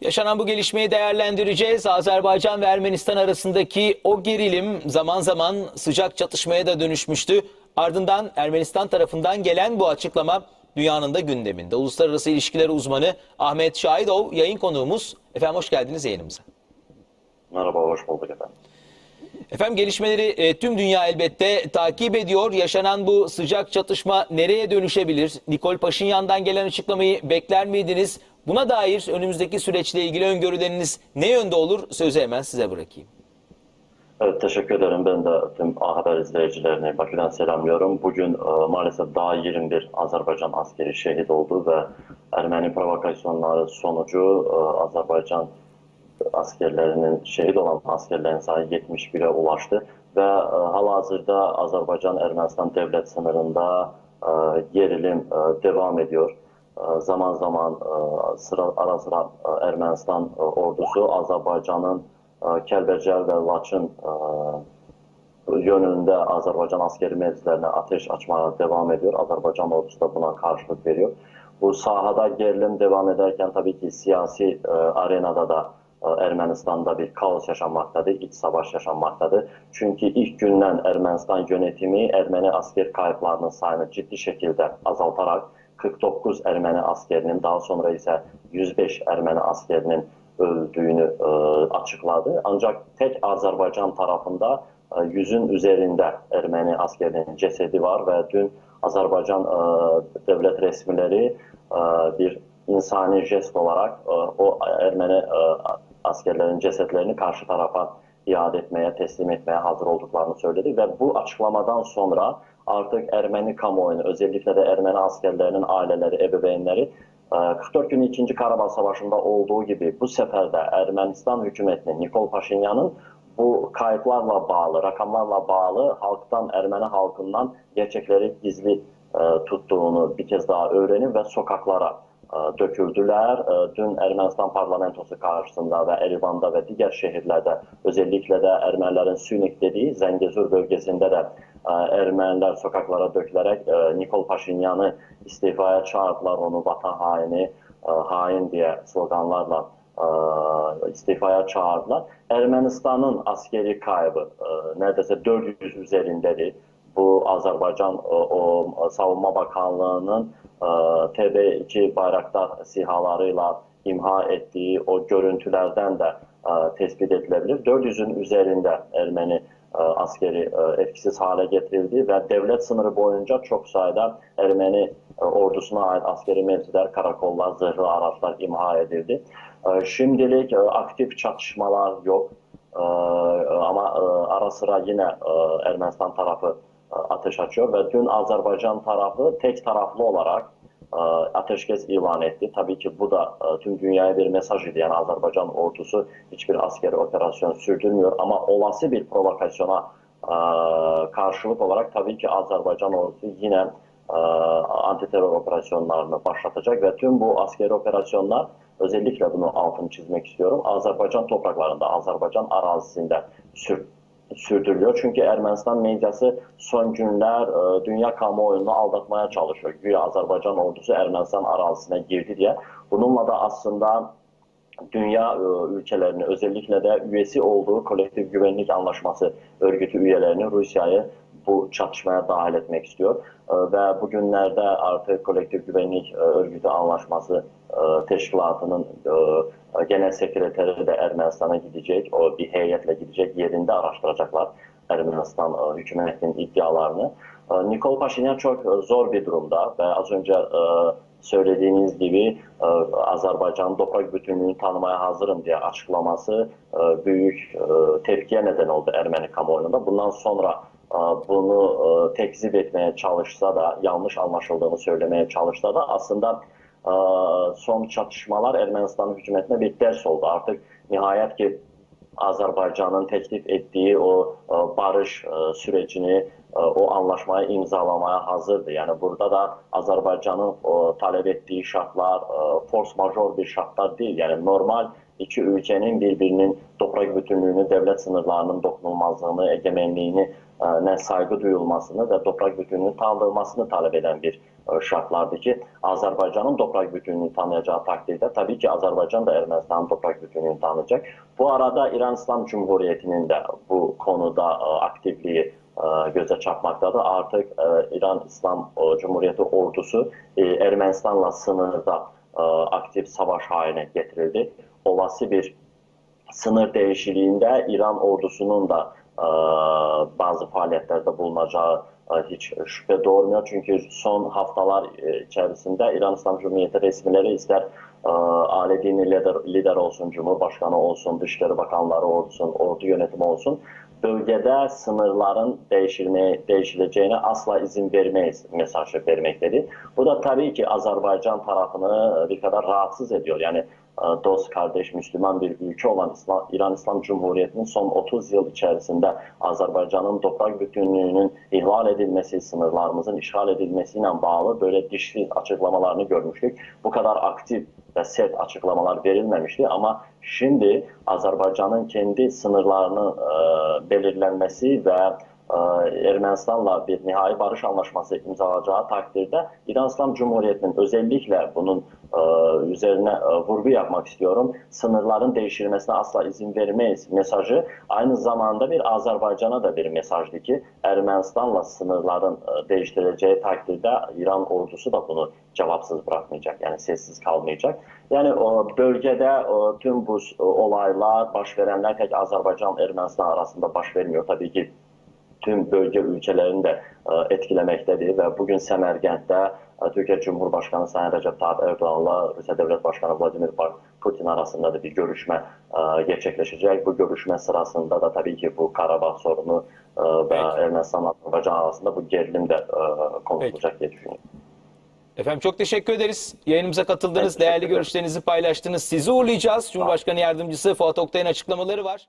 Yaşanan bu gelişmeyi değerlendireceğiz. Azerbaycan ve Ermenistan arasındaki o gerilim zaman zaman sıcak çatışmaya da dönüşmüştü. Ardından Ermenistan tarafından gelen bu açıklama dünyanın da gündeminde. Uluslararası İlişkiler uzmanı Ahmet Şahidov yayın konuğumuz. Efendim hoş geldiniz yayınımıza. Merhaba, hoş bulduk efendim. Efendim gelişmeleri e, tüm dünya elbette takip ediyor. Yaşanan bu sıcak çatışma nereye dönüşebilir? Nikol Paşinyan'dan gelen açıklamayı bekler miydiniz? Buna dair önümüzdeki süreçle ilgili öngörüleriniz ne yönde olur? Sözü hemen size bırakayım. Evet, teşekkür ederim. Ben de tüm Haber izleyicilerini Bakü'den selamlıyorum. Bugün e, maalesef daha 21 Azerbaycan askeri şehit oldu ve Ermeni provokasyonları sonucu e, Azerbaycan askerlerinin şehit olan askerlerin sayı 71'e ulaştı ve e, halihazırda Azerbaycan-Ermənistan devlet sınırında e, gerilim e, devam ediyor. E, zaman zaman e, sıra ara sıra e, Ermənistan ordusu Azerbaycan'ın e, Kəlbəcər və Laçın yönünde Azerbaycan askeri mevzilerine ateş açmaya devam ediyor. Azerbaycan ordusu da buna karşılık veriyor. Bu sahada gerilim devam ederken tabii ki siyasi arenada da e, Ermenistan'da bir kaos yaşanmaktadır, iç savaş yaşanmaktadır. Çünkü ilk günden Ermenistan yönetimi Ermeni asker kayıplarının sayını ciddi şekilde azaltarak 49 Ermeni askerinin daha sonra ise 105 Ermeni askerinin öldüğünü e, açıkladı. Ancak tek Azerbaycan tarafında e, yüzün üzerinde Ermeni askerinin cesedi var ve dün Azerbaycan e, devlet resmileri e, bir insani jest olarak e, o Ermeni e, askerlerin cesetlerini karşı tarafa iade etmeye, teslim etmeye hazır olduklarını söyledi ve bu açıklamadan sonra artık Ermeni kamuoyunu, özellikle de Ermeni askerlerinin aileleri, ebeveynleri e, 44 gün 2. Karabağ Savaşı'nda olduğu gibi bu sefer de Ermenistan hükümetinin, Nikol Paşinyan'ın bu kayıplarla bağlı, rakamlarla bağlı halktan, Ermeni halkından gerçekleri gizli e, tuttuğunu bir kez daha öğrenip ve sokaklara e, döküldüler. E, dün Ermənistan parlamentosu karşısında ve Erivan'da ve diğer şehirlerde özellikle de Ermenilerin Sünik dediği Zengezur bölgesinde de e, Ermeniler sokaklara dökülerek e, Nikol Paşinyan'ı istifaya çağırdılar. Onu vatan haini, e, hain diye sloganlarla e, istifaya çağırdılar. Ermenistan'ın askeri kaybı neredeyse 400 üzerindedir. Bu Azerbaycan o Savunma Bakanlığı'nın e, TB2 Bayraktar sihalarıyla imha ettiği o görüntülerden de tespit edilebilir. 400'ün üzerinde Ermeni askeri e, etkisiz hale getirildi ve devlet sınırı boyunca çok sayıda Ermeni e, ordusuna ait askeri mevziler, karakollar, zırhlı araçlar imha edildi. E, Şimdilik e, aktif çatışmalar yok. E, Ama e, ara sıra yine e, Ermənistan tarafı e, ateş açıyor ve dün Azerbaycan tarafı tek taraflı olarak e, ateşkes ilan etti. Tabii ki bu da e, tüm dünyaya bir mesaj idi. Yani Azerbaycan ordusu hiçbir askeri operasyon sürdürmüyor ama olası bir provokasyona e, karşılık olarak tabii ki Azerbaycan ordusu yine e, antiterör operasyonlarını başlatacak ve tüm bu askeri operasyonlar özellikle bunu altını çizmek istiyorum. Azerbaycan topraklarında, Azerbaycan arazisinde sür, sürdürülüyor. Çünkü Ermənistan medyası son günler e, dünya kamuoyunu aldatmaya çalışıyor. Güya Azerbaycan ordusu Ermənistan arazisine girdi diye. Bununla da aslında dünya e, ülkelerini özellikle de üyesi olduğu kolektif güvenlik anlaşması örgütü üyelerini Rusya'yı bu çatışmaya dahil etmek istiyor. E, Ve bugünlerde artık kolektif güvenlik e, örgütü anlaşması e, teşkilatının e, genel sekreteri de Ermenistan'a gidecek. O bir heyetle gidecek yerinde araştıracaklar Ermenistan hükümetinin iddialarını. Nikol Paşinyan çok zor bir durumda ve az önce söylediğiniz gibi Azerbaycan'ın toprak bütünlüğünü tanımaya hazırım diye açıklaması büyük tepkiye neden oldu Ermeni kamuoyunda. Bundan sonra bunu e, tekzip etmeye çalışsa da yanlış anlaşıldığını söylemeye çalışsa da aslında e, son çatışmalar Ermənistan hükümetine bir ders oldu. Artık nihayet ki Azerbaycan'ın teklif ettiği o e, barış sürecini, o anlaşmayı imzalamaya hazırdı. Yani burada da Azerbaycan'ın o talep ettiği şartlar force major bir şartlar değil. Yani normal iki ülkenin birbirinin toprak bütünlüğünü, devlet sınırlarının dokunulmazlığını, egemenliğini e, ne saygı duyulmasını ve toprak bütünlüğünün tanınmasını talep eden bir e, şartlardır ki, Azərbaycanın toprak bütünlüğünü tanıyacağı takdirde tabii ki Azərbaycan da Ermənistanın toprak bütünlüğünü tanıyacak. Bu arada İran İslam Cumhuriyeti'nin de bu konuda e, aktifliği göze çarpmaktadır. Artık e, İran İslam Cumhuriyeti ordusu Ermənistanla sınırda aktif savaş haline getirildi. Olası bir sınır değişikliğinde İran ordusunun da e, bazı faaliyetlerde bulunacağı e, hiç şüphe doğurmuyor. Çünkü son haftalar e, içerisinde İran İslam Cumhuriyeti resmileri ister e, aile dini lider, lider olsun, Cumhurbaşkanı olsun, Dışişleri Bakanları olsun, ordu yönetimi olsun, bölgede sınırların değişilmeye, değişileceğine asla izin vermeyiz mesajı vermektedir. Bu da tabii ki Azerbaycan tarafını bir kadar rahatsız ediyor. Yani dost, kardeş, Müslüman bir ülke olan İslam, İran İslam Cumhuriyeti'nin son 30 yıl içerisinde Azerbaycan'ın toprak bütünlüğünün ihlal edilmesi, sınırlarımızın işgal edilmesiyle bağlı böyle dişli açıklamalarını görmüştük. Bu kadar aktif ve sert açıklamalar verilmemişti ama şimdi Azerbaycan'ın kendi sınırlarını e, belirlenmesi ve e, Ermənistanla bir nihai barış anlaşması imzalayacağı takdirde İran İslam Cumhuriyeti'nin özellikle bunun e, üzerine vurgu yapmak istiyorum. Sınırların değiştirilmesine asla izin vermeyiz mesajı aynı zamanda bir Azerbaycan'a da bir mesajdı ki Ermənistanla sınırların e, değiştirileceği takdirde İran ordusu da bunu cevapsız bırakmayacak. Yani sessiz kalmayacak. Yani o bölgede o, tüm bu e, olaylar, baş verenler tek Azerbaycan Ermənistan arasında baş vermiyor. Tabii ki tüm bölge ülkelerini de e, etkilemektedir ve bugün Semerkent'te e, Türkiye Cumhurbaşkanı Sayın Recep Tayyip Erdoğan'la Rusya Devlet Başkanı Vladimir Putin arasında da bir görüşme e, gerçekleşecek. Bu görüşme sırasında da tabii ki bu Karabağ sorunu e. Ermenistan Azerbaycan arasında bu gerilim de e, konuşulacak diye düşünüyorum. Efendim çok teşekkür ederiz. Yayınımıza katıldınız, değerli görüşlerinizi paylaştınız. Sizi uğurlayacağız. Cumhurbaşkanı Yardımcısı Fuat Oktay'ın açıklamaları var.